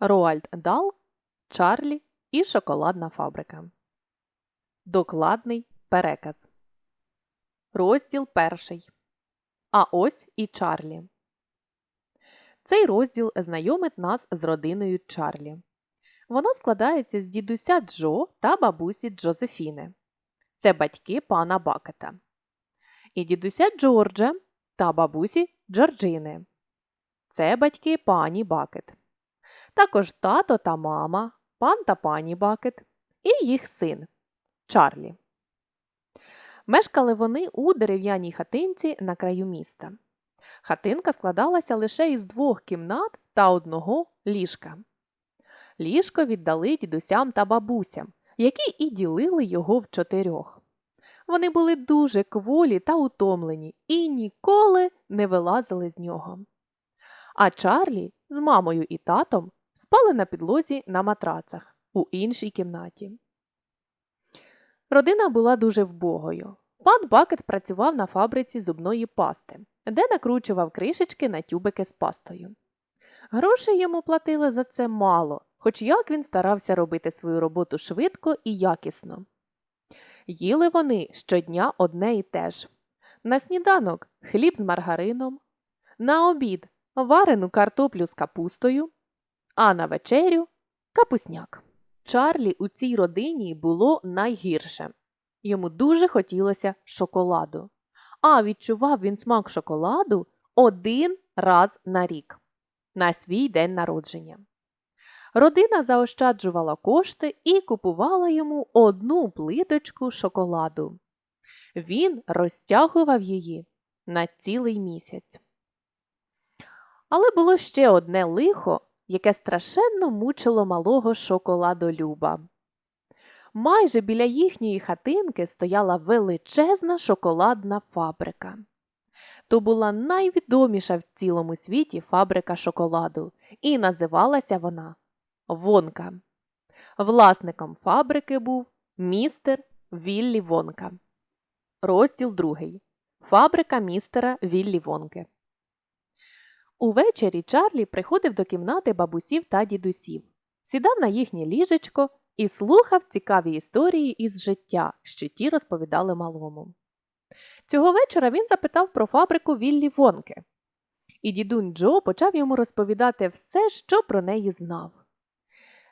Роальд Дал, Чарлі і шоколадна фабрика. Докладний переказ. Розділ перший. А ось і Чарлі. Цей розділ знайомить нас з родиною Чарлі. Вона складається з дідуся Джо та бабусі Джозефіни. Це батьки пана Бакета. І дідуся Джорджа та бабусі Джорджини. Це батьки пані Бакет. Також тато та мама, пан та пані Бакет і їх син Чарлі. Мешкали вони у дерев'яній хатинці на краю міста. Хатинка складалася лише із двох кімнат та одного ліжка. Ліжко віддали дідусям та бабусям, які і ділили його в чотирьох. Вони були дуже кволі та утомлені і ніколи не вилазили з нього. А Чарлі з мамою і татом спали на підлозі на матрацах у іншій кімнаті. Родина була дуже вбогою. Пан Бакет працював на фабриці зубної пасти, де накручував кришечки на тюбики з пастою. Грошей йому платили за це мало, хоч як він старався робити свою роботу швидко і якісно. Їли вони щодня одне і те ж. На сніданок хліб з маргарином, на обід варену картоплю з капустою, а на вечерю капусняк. Чарлі у цій родині було найгірше. Йому дуже хотілося шоколаду. А відчував він смак шоколаду один раз на рік на свій день народження. Родина заощаджувала кошти і купувала йому одну плиточку шоколаду. Він розтягував її на цілий місяць. Але було ще одне лихо, яке страшенно мучило малого шоколадолюба. Майже біля їхньої хатинки стояла величезна шоколадна фабрика. То була найвідоміша в цілому світі фабрика шоколаду, і називалася вона Вонка. Власником фабрики був містер Віллі Вонка. Розділ другий. Фабрика містера Віллі Вонки. Увечері Чарлі приходив до кімнати бабусів та дідусів, сідав на їхнє ліжечко і слухав цікаві історії із життя, що ті розповідали малому. Цього вечора він запитав про фабрику Віллі Вонки. І дідунь Джо почав йому розповідати все, що про неї знав.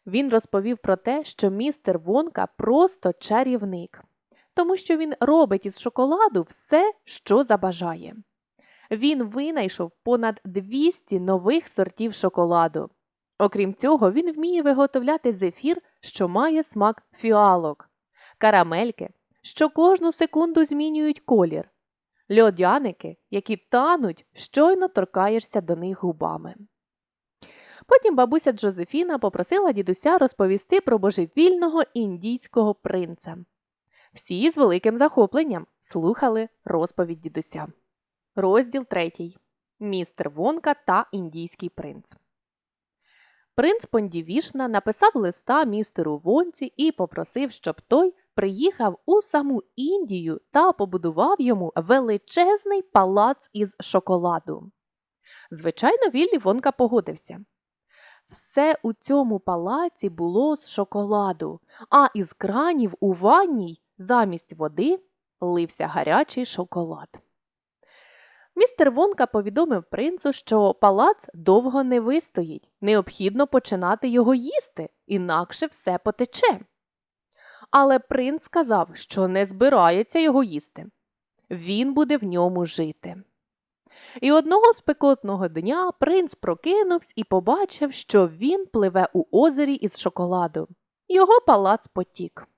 Він розповів про те, що містер Вонка просто чарівник, тому що він робить із шоколаду все, що забажає. Він винайшов понад 200 нових сортів шоколаду. Окрім цього, він вміє виготовляти зефір, що має смак фіалок, карамельки, що кожну секунду змінюють колір, льодяники, які тануть, щойно торкаєшся до них губами. Потім бабуся Джозефіна попросила дідуся розповісти про божевільного індійського принца. Всі з великим захопленням слухали розповідь дідуся. Розділ третій. Містер Вонка та індійський принц. Принц Пондівішна написав листа містеру Вонці і попросив, щоб той приїхав у саму Індію та побудував йому величезний палац із шоколаду. Звичайно, Віллі Вонка погодився. Все у цьому палаці було з шоколаду, а із кранів у ванній замість води лився гарячий шоколад. Містер Вонка повідомив принцу, що палац довго не вистоїть, необхідно починати його їсти, інакше все потече. Але принц сказав, що не збирається його їсти. Він буде в ньому жити. І одного спекотного дня принц прокинувся і побачив, що він пливе у озері із шоколаду. Його палац потік.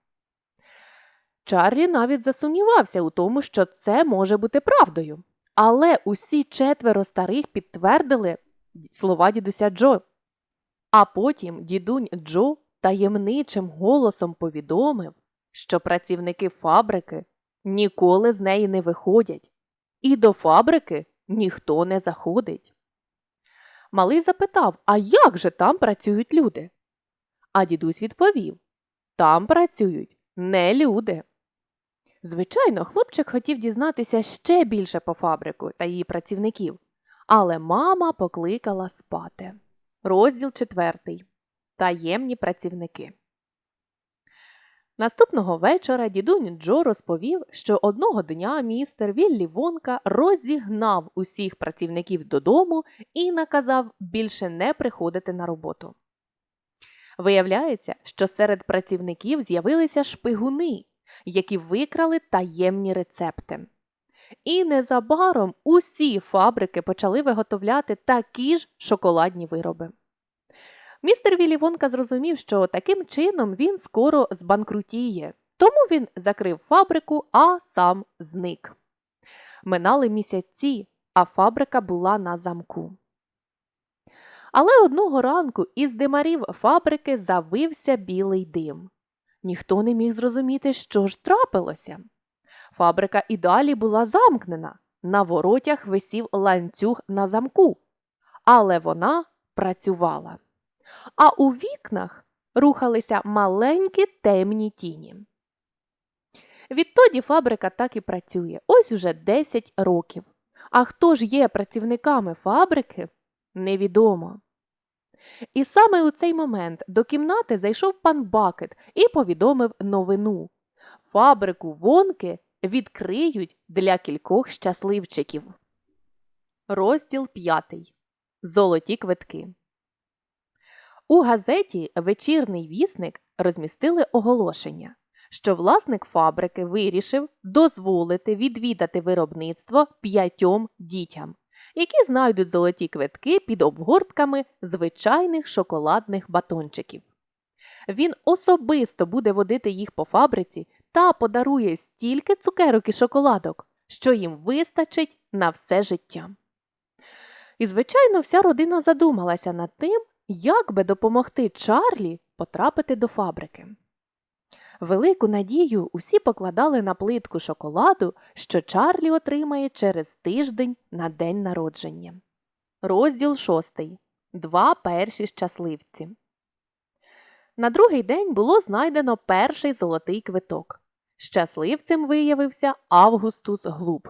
Чарлі навіть засумнівався у тому, що це може бути правдою. Але усі четверо старих підтвердили слова дідуся Джо. А потім дідунь Джо таємничим голосом повідомив, що працівники фабрики ніколи з неї не виходять, і до фабрики ніхто не заходить. Малий запитав, а як же там працюють люди? А дідусь відповів там працюють не люди. Звичайно, хлопчик хотів дізнатися ще більше по фабрику та її працівників, але мама покликала спати. Розділ четвертий. Таємні працівники. Наступного вечора дідунь Джо розповів, що одного дня містер Віллі Вонка розігнав усіх працівників додому і наказав більше не приходити на роботу. Виявляється, що серед працівників з'явилися шпигуни, які викрали таємні рецепти. І незабаром усі фабрики почали виготовляти такі ж шоколадні вироби. Містер Віллі Вонка зрозумів, що таким чином він скоро збанкрутіє, тому він закрив фабрику, а сам зник. Минали місяці, а фабрика була на замку. Але одного ранку із димарів фабрики завився білий дим. Ніхто не міг зрозуміти, що ж трапилося. Фабрика і далі була замкнена, на воротях висів ланцюг на замку, але вона працювала. А у вікнах рухалися маленькі темні тіні. Відтоді фабрика так і працює ось уже 10 років. А хто ж є працівниками фабрики, невідомо. І саме у цей момент до кімнати зайшов пан Бакет і повідомив новину. Фабрику вонки відкриють для кількох щасливчиків. Розділ 5. Золоті квитки. У газеті Вечірний вісник розмістили оголошення, що власник фабрики вирішив дозволити відвідати виробництво п'ятьом дітям, які знайдуть золоті квитки під обгортками звичайних шоколадних батончиків. Він особисто буде водити їх по фабриці та подарує стільки цукерок і шоколадок, що їм вистачить на все життя. І, звичайно, вся родина задумалася над тим, як би допомогти Чарлі потрапити до фабрики. Велику надію усі покладали на плитку шоколаду, що Чарлі отримає через тиждень на день народження. Розділ шостий. Два перші щасливці. На другий день було знайдено перший золотий квиток. Щасливцем виявився Августус Глуб.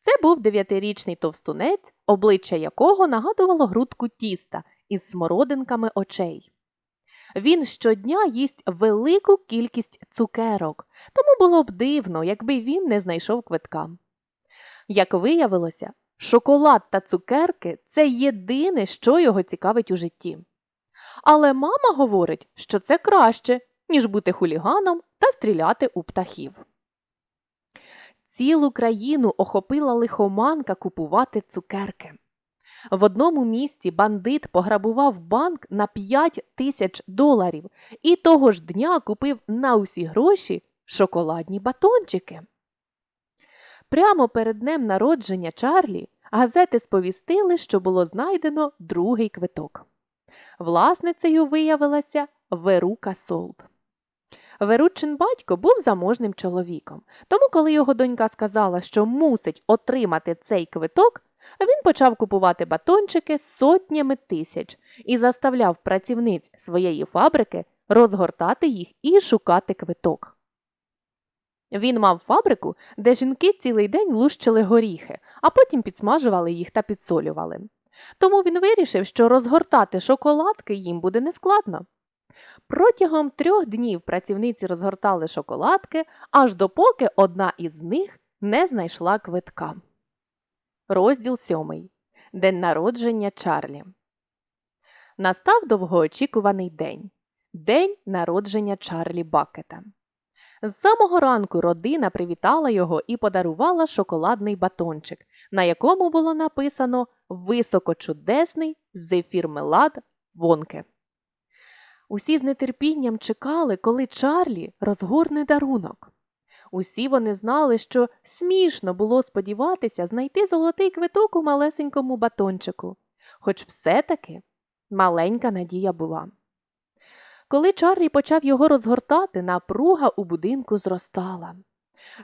Це був дев'ятирічний товстунець, обличчя якого нагадувало грудку тіста із смородинками очей. Він щодня їсть велику кількість цукерок, тому було б дивно, якби він не знайшов квитка. Як виявилося, шоколад та цукерки це єдине, що його цікавить у житті. Але мама говорить, що це краще, ніж бути хуліганом та стріляти у птахів. Цілу країну охопила лихоманка купувати цукерки. В одному місці бандит пограбував банк на 5 тисяч доларів і того ж дня купив на усі гроші шоколадні батончики. Прямо перед днем народження Чарлі газети сповістили, що було знайдено другий квиток. Власницею виявилася Верука Солд. Веручин батько був заможним чоловіком, тому, коли його донька сказала, що мусить отримати цей квиток, він почав купувати батончики сотнями тисяч і заставляв працівниць своєї фабрики розгортати їх і шукати квиток. Він мав фабрику, де жінки цілий день лущили горіхи, а потім підсмажували їх та підсолювали. Тому він вирішив, що розгортати шоколадки їм буде нескладно. Протягом трьох днів працівниці розгортали шоколадки, аж допоки одна із них не знайшла квитка. Розділ сьомий. День народження Чарлі. Настав довгоочікуваний день. День народження Чарлі Бакета. З самого ранку родина привітала його і подарувала шоколадний батончик, на якому було написано Високочудесний зефір мелад вонке. Усі з нетерпінням чекали, коли Чарлі розгорне дарунок. Усі вони знали, що смішно було сподіватися знайти золотий квиток у малесенькому батончику, хоч все-таки маленька надія була. Коли Чарлі почав його розгортати, напруга у будинку зростала.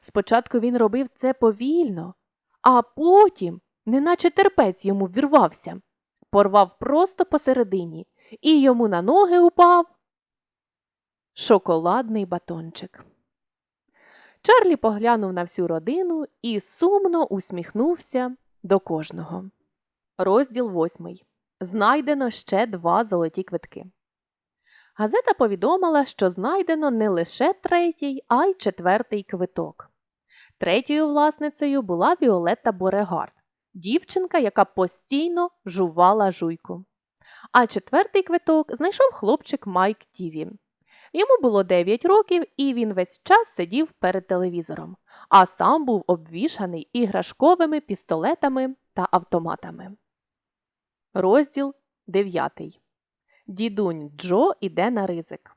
Спочатку він робив це повільно, а потім, неначе терпець йому вірвався, порвав просто посередині, і йому на ноги упав шоколадний батончик. Чарлі поглянув на всю родину і сумно усміхнувся до кожного. Розділ восьмий. Знайдено ще два золоті квитки. Газета повідомила, що знайдено не лише третій, а й четвертий квиток. Третьою власницею була Віолетта Борегард, дівчинка, яка постійно жувала жуйку. А четвертий квиток знайшов хлопчик Майк Тіві. Йому було 9 років, і він весь час сидів перед телевізором, а сам був обвішаний іграшковими пістолетами та автоматами. Розділ 9. Дідунь Джо іде на ризик.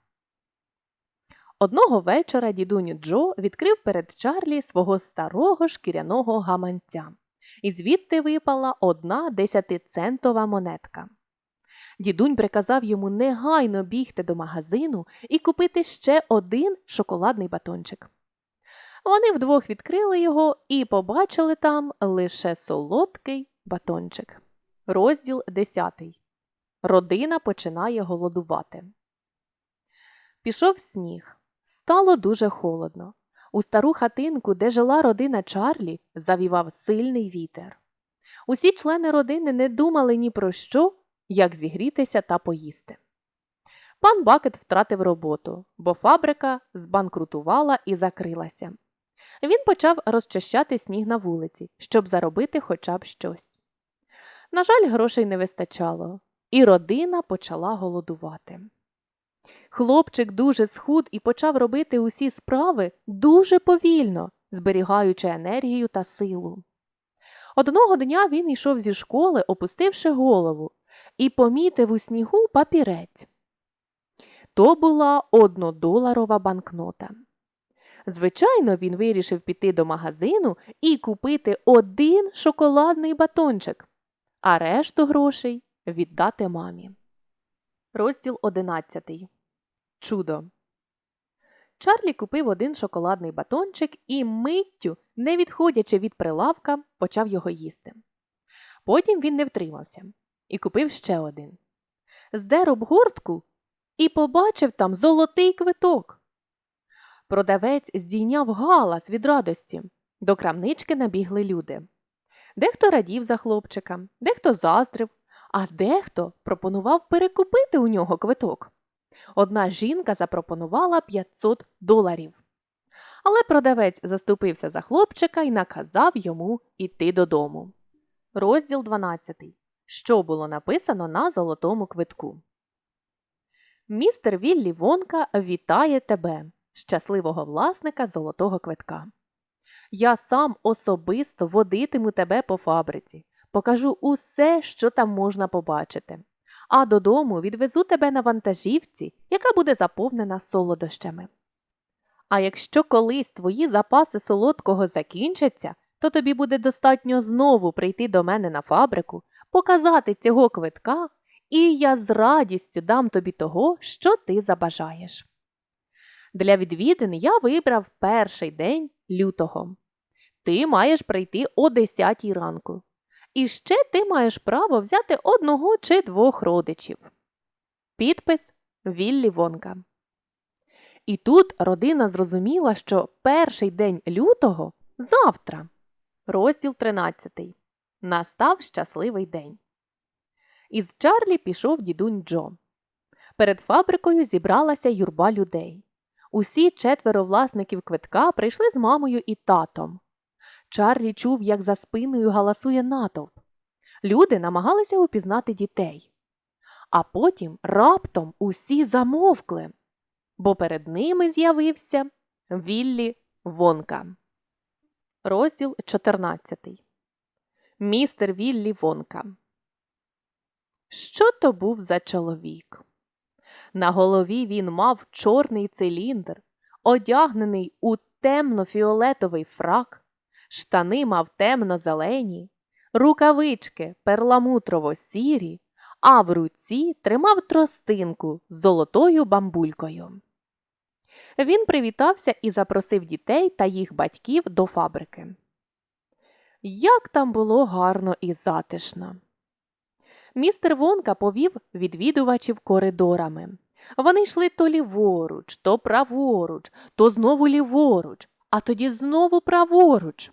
Одного вечора дідунь Джо відкрив перед Чарлі свого старого шкіряного гаманця, і звідти випала одна десятицентова монетка. Дідунь приказав йому негайно бігти до магазину і купити ще один шоколадний батончик. Вони вдвох відкрили його і побачили там лише солодкий батончик. Розділ 10. Родина починає голодувати. Пішов сніг. Стало дуже холодно. У стару хатинку, де жила родина Чарлі, завівав сильний вітер. Усі члени родини не думали ні про що, як зігрітися та поїсти. Пан Бакет втратив роботу, бо фабрика збанкрутувала і закрилася. Він почав розчищати сніг на вулиці, щоб заробити хоча б щось. На жаль, грошей не вистачало, і родина почала голодувати. Хлопчик дуже схуд і почав робити усі справи дуже повільно, зберігаючи енергію та силу. Одного дня він йшов зі школи, опустивши голову, і помітив у снігу папірець. То була однодоларова банкнота. Звичайно, він вирішив піти до магазину і купити один шоколадний батончик, а решту грошей віддати мамі. Розділ 11. Чудо. Чарлі купив один шоколадний батончик і миттю, не відходячи від прилавка, почав його їсти. Потім він не втримався і купив ще один. Здер обгортку і побачив там золотий квиток. Продавець здійняв галас від радості. До крамнички набігли люди. Дехто радів за хлопчика, дехто заздрив, а дехто пропонував перекупити у нього квиток. Одна жінка запропонувала 500 доларів. Але продавець заступився за хлопчика і наказав йому іти додому. Розділ 12. Що було написано на золотому квитку? Містер Віллі Вонка вітає тебе, щасливого власника золотого квитка. Я сам особисто водитиму тебе по фабриці, покажу усе, що там можна побачити, а додому відвезу тебе на вантажівці, яка буде заповнена солодощами. А якщо колись твої запаси солодкого закінчаться, то тобі буде достатньо знову прийти до мене на фабрику, показати цього квитка, і я з радістю дам тобі того, що ти забажаєш. Для відвідин я вибрав перший день лютого. Ти маєш прийти о 10 ранку. І ще ти маєш право взяти одного чи двох родичів. Підпис Віллі Вонка. І тут родина зрозуміла, що перший день лютого завтра. Розділ 13. Настав щасливий день. Із Чарлі пішов дідунь Джо. Перед фабрикою зібралася юрба людей. Усі четверо власників квитка прийшли з мамою і татом. Чарлі чув, як за спиною галасує натовп. Люди намагалися упізнати дітей. А потім раптом усі замовкли, бо перед ними з'явився Віллі Вонка. Розділ 14. Містер Віллі Вонка. Що то був за чоловік? На голові він мав чорний циліндр, одягнений у темно-фіолетовий фрак, штани мав темно-зелені, рукавички перламутрово сірі, а в руці тримав тростинку з золотою бамбулькою. Він привітався і запросив дітей та їх батьків до фабрики. Як там було гарно і затишно. Містер Вонка повів відвідувачів коридорами. Вони йшли то ліворуч, то праворуч, то знову ліворуч, а тоді знову праворуч.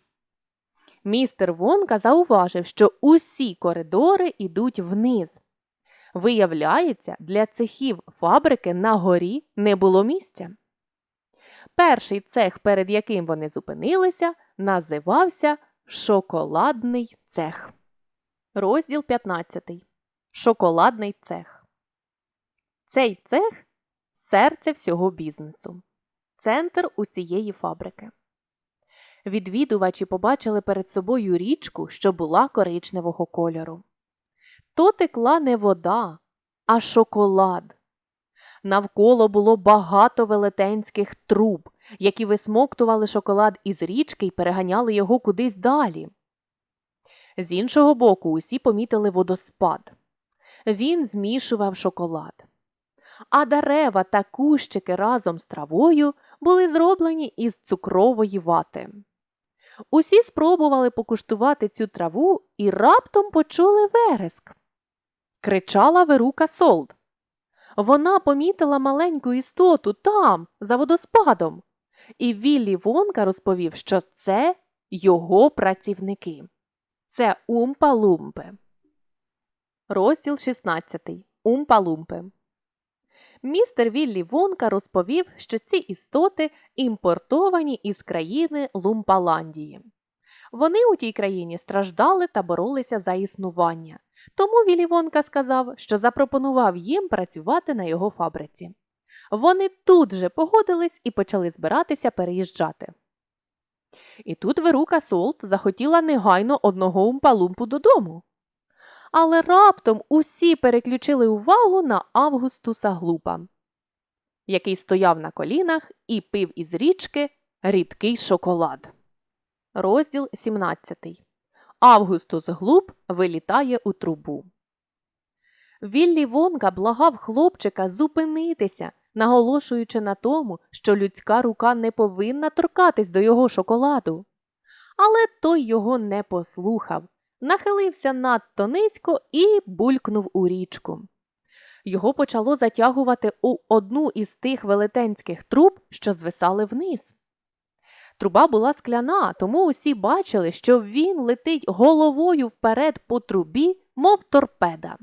Містер Вонка зауважив, що усі коридори йдуть вниз. Виявляється, для цехів фабрики на горі не було місця. Перший цех, перед яким вони зупинилися, називався Шоколадний цех. Розділ 15. Шоколадний цех. Цей цех серце всього бізнесу, центр усієї фабрики. Відвідувачі побачили перед собою річку, що була коричневого кольору. То текла не вода, а шоколад. Навколо було багато велетенських труб, які висмоктували шоколад із річки і переганяли його кудись далі. З іншого боку, усі помітили водоспад. Він змішував шоколад. А дерева та кущики разом з травою були зроблені із цукрової вати. Усі спробували покуштувати цю траву і раптом почули вереск. Кричала Верука Солд. Вона помітила маленьку істоту там, за водоспадом, і Віллі Вонка розповів, що це його працівники. Це Умпа-Лумпи. Розділ 16. Умпа-Лумпи. Містер Віллі Вонка розповів, що ці істоти імпортовані із країни Лумпаландії. Вони у тій країні страждали та боролися за існування. Тому Віллі Вонка сказав, що запропонував їм працювати на його фабриці. Вони тут же погодились і почали збиратися переїжджати. І тут Верука Солт захотіла негайно одного умпалумпу додому. Але раптом усі переключили увагу на Августуса Глупа, який стояв на колінах і пив із річки рідкий шоколад. Розділ 17. Августус Глуп вилітає у трубу. Віллі Вонка благав хлопчика зупинитися, наголошуючи на тому, що людська рука не повинна торкатись до його шоколаду. Але той його не послухав, нахилився надто низько і булькнув у річку. Його почало затягувати у одну із тих велетенських труб, що звисали вниз. Труба була скляна, тому усі бачили, що він летить головою вперед по трубі, мов торпеда.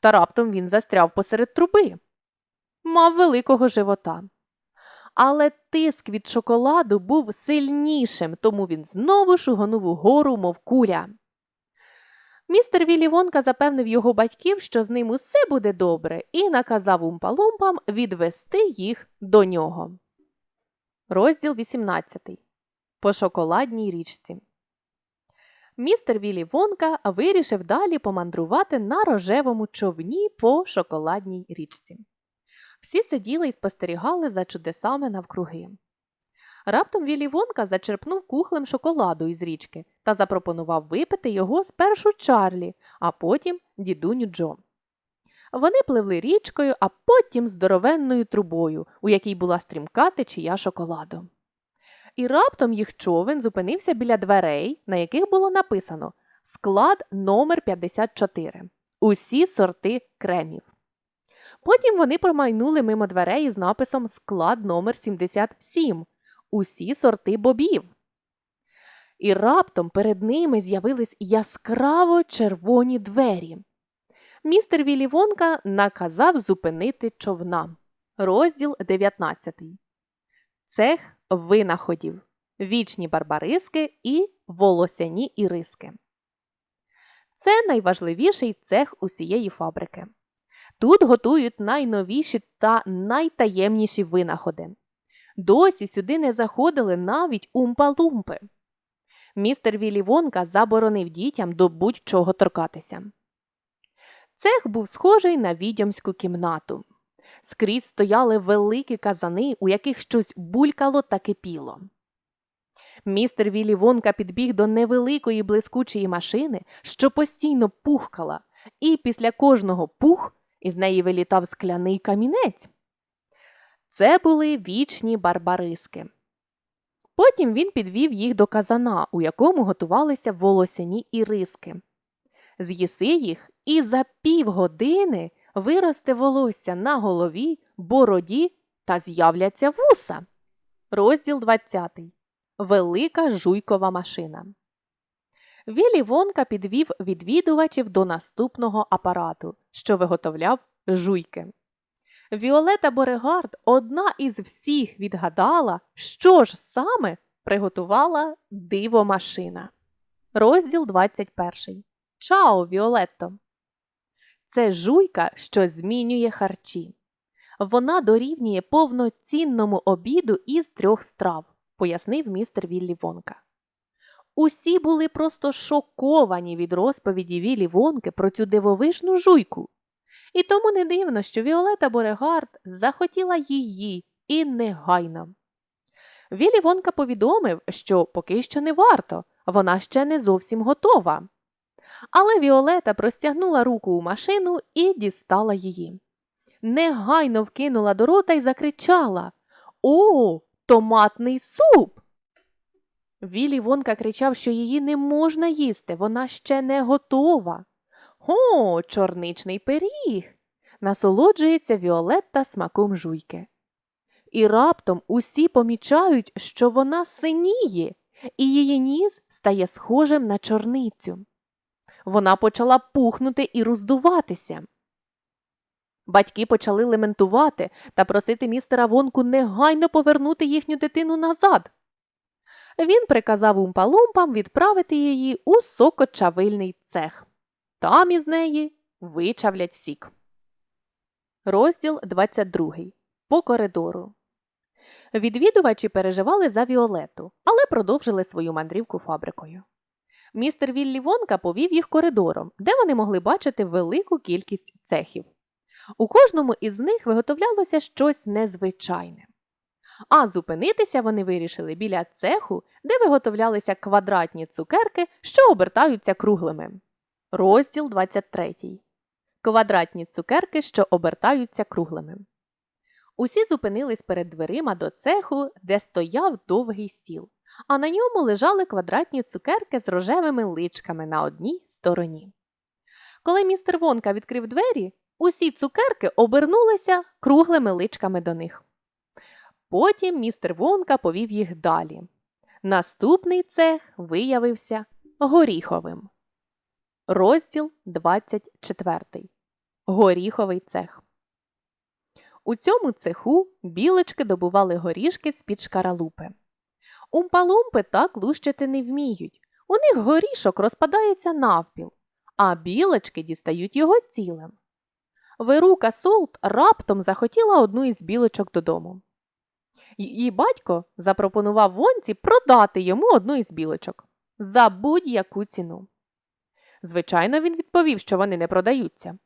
Та раптом він застряв посеред труби. Мав великого живота. Але тиск від шоколаду був сильнішим, тому він знову шугонув угору, мов куля. Містер Віллі Вонка запевнив його батьків, що з ним усе буде добре, і наказав умпалумпам відвести їх до нього. Розділ 18. По шоколадній річці. Містер Віллі Вонка вирішив далі помандрувати на рожевому човні по шоколадній річці. Всі сиділи і спостерігали за чудесами навкруги. Раптом Віллі Вонка зачерпнув кухлем шоколаду із річки та запропонував випити його спершу Чарлі, а потім дідуню Джо. Вони пливли річкою, а потім здоровенною трубою, у якій була стрімка течія шоколаду. І раптом їх човен зупинився біля дверей, на яких було написано Склад номер 54 Усі сорти кремів. Потім вони промайнули мимо дверей із написом Склад номер 77 Усі сорти бобів. І раптом перед ними з'явились яскраво червоні двері. Містер Віллі Вонка наказав зупинити човна. Розділ 19. Цех винаходів. Вічні барбариски і волосяні іриски. Це найважливіший цех усієї фабрики. Тут готують найновіші та найтаємніші винаходи. Досі сюди не заходили навіть умпа-лумпи. Містер Віллі Вонка заборонив дітям до будь-чого торкатися. Цех був схожий на відьомську кімнату. Скрізь стояли великі казани, у яких щось булькало та кипіло. Містер Віллі Вонка підбіг до невеликої блискучої машини, що постійно пухкала, і після кожного пух із неї вилітав скляний камінець. Це були вічні барбариски. Потім він підвів їх до казана, у якому готувалися волосяні іриски. З'їси їх, і за півгодини виросте волосся на голові, бороді та з'являться вуса. Розділ 20. Велика жуйкова машина. Віллі Вонка підвів відвідувачів до наступного апарату, що виготовляв жуйки. Віолета Борегард одна із всіх відгадала, що ж саме приготувала дивомашина. Розділ 21. Чао, Віолетто. Це жуйка, що змінює харчі. Вона дорівнює повноцінному обіду із трьох страв, пояснив містер Віллі Вонка. Усі були просто шоковані від розповіді Віллі Вонки про цю дивовижну жуйку. І тому не дивно, що Віолета Борегард захотіла її і негайно. Віллі Вонка повідомив, що поки що не варто, вона ще не зовсім готова. Але Віолета простягнула руку у машину і дістала її. Негайно вкинула до рота і закричала О, томатний суп! Віллі Вонка кричав, що її не можна їсти, вона ще не готова. О, чорничний пиріг! Насолоджується Віолетта смаком жуйки. І раптом усі помічають, що вона синіє, і її ніс стає схожим на чорницю. Вона почала пухнути і роздуватися. Батьки почали лементувати та просити містера Вонку негайно повернути їхню дитину назад. Він приказав умпалумпам відправити її у сокочавильний цех. Там із неї вичавлять сік. Розділ 22. По коридору. Відвідувачі переживали за Віолету, але продовжили свою мандрівку фабрикою. Містер Віллі Вонка повів їх коридором, де вони могли бачити велику кількість цехів. У кожному із них виготовлялося щось незвичайне. А зупинитися вони вирішили біля цеху, де виготовлялися квадратні цукерки, що обертаються круглими. Розділ 23. Квадратні цукерки, що обертаються круглими. Усі зупинились перед дверима до цеху, де стояв довгий стіл, а на ньому лежали квадратні цукерки з рожевими личками на одній стороні. Коли містер Вонка відкрив двері, усі цукерки обернулися круглими личками до них. Потім містер Вонка повів їх далі. Наступний цех виявився горіховим. Розділ 24. Горіховий цех. У цьому цеху білочки добували горішки з-під шкаралупи. Умпалумпи так лущити не вміють. У них горішок розпадається навпіл, а білочки дістають його цілим. Вирука Солт раптом захотіла одну із білочок додому. Її батько запропонував вонці продати йому одну із білочок за будь-яку ціну. Звичайно, він відповів, що вони не продаються.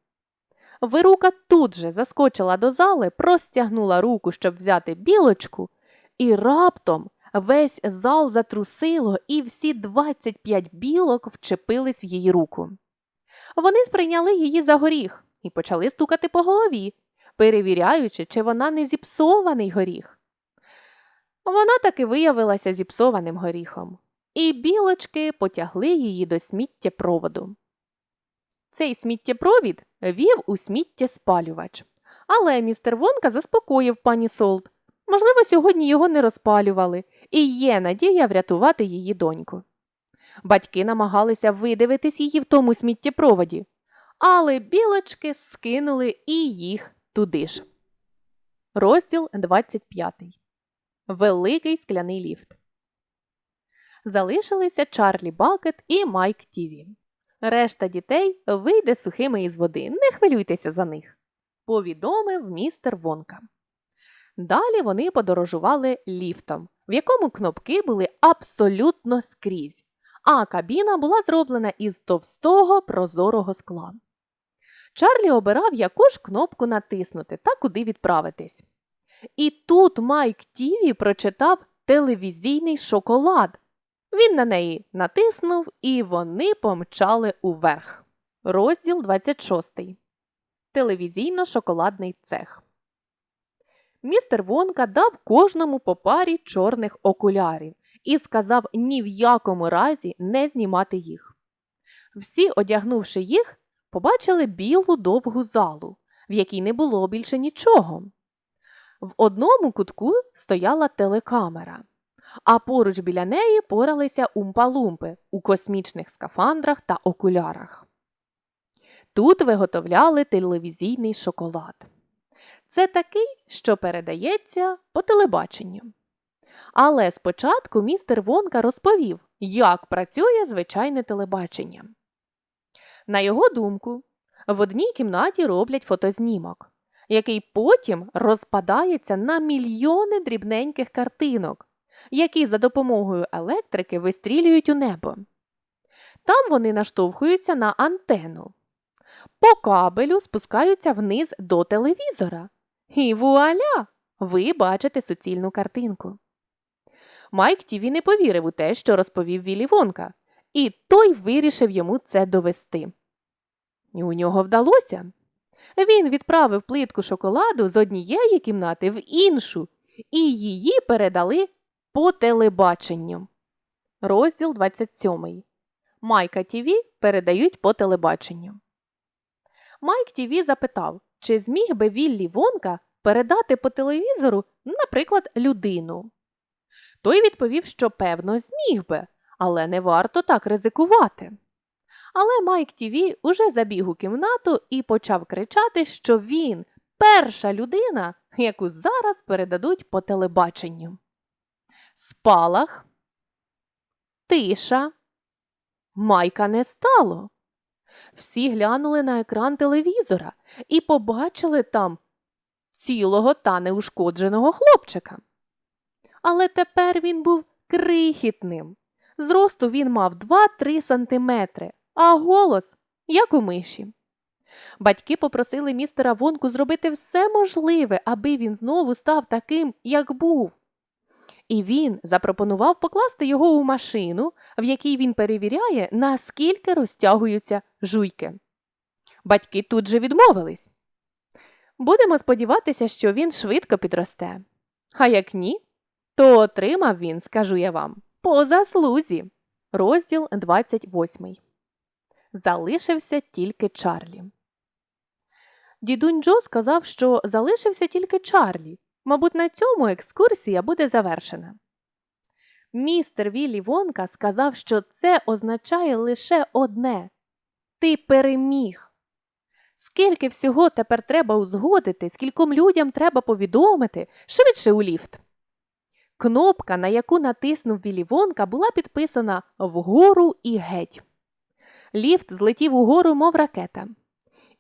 Вирука тут же заскочила до зали, простягнула руку, щоб взяти білочку, і раптом весь зал затрусило, і всі 25 білок вчепились в її руку. Вони сприйняли її за горіх і почали стукати по голові, перевіряючи, чи вона не зіпсований горіх. Вона таки виявилася зіпсованим горіхом, і білочки потягли її до сміттєпроводу. Цей сміттєпровід вів у сміттєспалювач. Але містер Вонка заспокоїв пані Солт. Можливо, сьогодні його не розпалювали, і є надія врятувати її доньку. Батьки намагалися видивитись її в тому сміттєпроводі, але білочки скинули і їх туди ж. Розділ 25. Великий скляний ліфт. Залишилися Чарлі Бакет і Майк Тіві. Решта дітей вийде сухими із води, не хвилюйтеся за них, повідомив містер Вонка. Далі вони подорожували ліфтом, в якому кнопки були абсолютно скрізь, а кабіна була зроблена із товстого прозорого скла. Чарлі обирав яку ж кнопку натиснути та куди відправитись. І тут Майк Тіві прочитав телевізійний шоколад. Він на неї натиснув, і вони помчали уверх. Розділ 26. Телевізійно-шоколадний цех. Містер Вонка дав кожному по парі чорних окулярів і сказав ні в якому разі не знімати їх. Всі, одягнувши їх, побачили білу довгу залу, в якій не було більше нічого. В одному кутку стояла телекамера, а поруч біля неї поралися умпалумпи у космічних скафандрах та окулярах. Тут виготовляли телевізійний шоколад. Це такий, що передається по телебаченню. Але спочатку містер Вонка розповів, як працює звичайне телебачення. На його думку, в одній кімнаті роблять фотознімок, який потім розпадається на мільйони дрібненьких картинок, які за допомогою електрики вистрілюють у небо. Там вони наштовхуються на антенну. По кабелю спускаються вниз до телевізора. І вуаля! Ви бачите суцільну картинку. Майк Тіві не повірив у те, що розповів Віллі Вонка, і той вирішив йому це довести. І у нього вдалося. Він відправив плитку шоколаду з однієї кімнати в іншу, і її передали по телебаченню. Розділ 27. Майка Тіві передають по телебаченню. Майк Тіві запитав, чи зміг би Віллі Вонка передати по телевізору, наприклад, людину. Той відповів, що певно зміг би, але не варто так ризикувати. Але Майк Тіві уже забіг у кімнату і почав кричати, що він перша людина, яку зараз передадуть по телебаченню. Спалах, тиша. Майка не стало. Всі глянули на екран телевізора і побачили там цілого та неушкодженого хлопчика. Але тепер він був крихітним. Зросту він мав 2-3 сантиметри, а голос як у миші. Батьки попросили містера Вонку зробити все можливе, аби він знову став таким, як був. І він запропонував покласти його у машину, в якій він перевіряє, наскільки розтягуються жуйки. Батьки тут же відмовились. Будемо сподіватися, що він швидко підросте. А як ні, то отримав він, скажу я вам, по заслузі. Розділ 28. Залишився тільки Чарлі. Дідунь Джо сказав, що залишився тільки Чарлі. Мабуть, на цьому екскурсія буде завершена. Містер Віллі Вонка сказав, що це означає лише одне ти переміг. Скільки всього тепер треба узгодити, скільком людям треба повідомити, швидше у ліфт. Кнопка, на яку натиснув Віллі Вонка, була підписана вгору і геть. Ліфт злетів угору, мов ракета.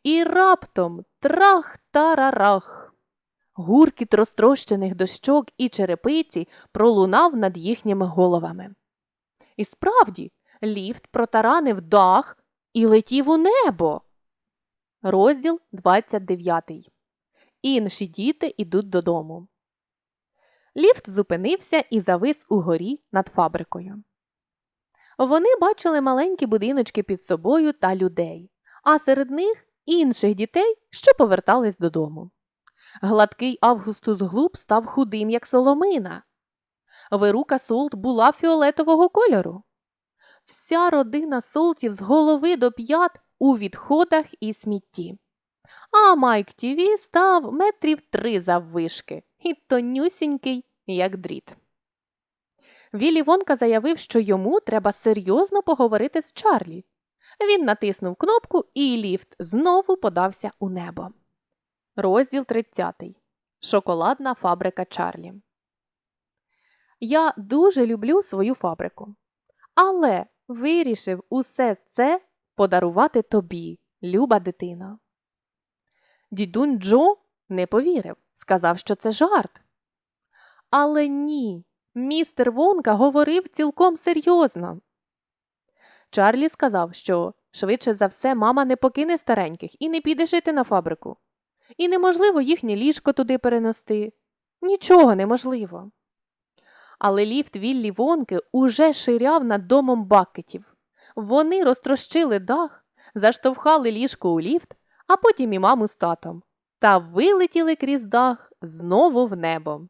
І раптом трах-тарарах. Гуркіт розтрощених дощок і черепиці пролунав над їхніми головами. І справді, ліфт протаранив дах і летів у небо. Розділ 29. Інші діти йдуть додому. Ліфт зупинився і завис угорі над фабрикою. Вони бачили маленькі будиночки під собою та людей, а серед них інших дітей, що повертались додому. Гладкий Августус Глуб став худим, як соломина. Вирука Солт була фіолетового кольору. Вся родина Солтів з голови до п'ят у відходах і смітті. А Майк Тіві став метрів три заввишки і тонюсінький, як дріт. Віллі Вонка заявив, що йому треба серйозно поговорити з Чарлі. Він натиснув кнопку, і ліфт знову подався у небо. Розділ 30. Шоколадна фабрика Чарлі. Я дуже люблю свою фабрику. Але вирішив усе це подарувати тобі, люба дитино. Дідунь Джо не повірив, сказав, що це жарт. Але ні, містер Вонка говорив цілком серйозно. Чарлі сказав, що швидше за все мама не покине стареньких і не піде жити на фабрику. І неможливо їхнє ліжко туди перенести. Нічого неможливо. Але ліфт Віллі Вонки уже ширяв над домом бакетів. Вони розтрощили дах, заштовхали ліжко у ліфт, а потім і маму з татом, та вилетіли крізь дах знову в небо.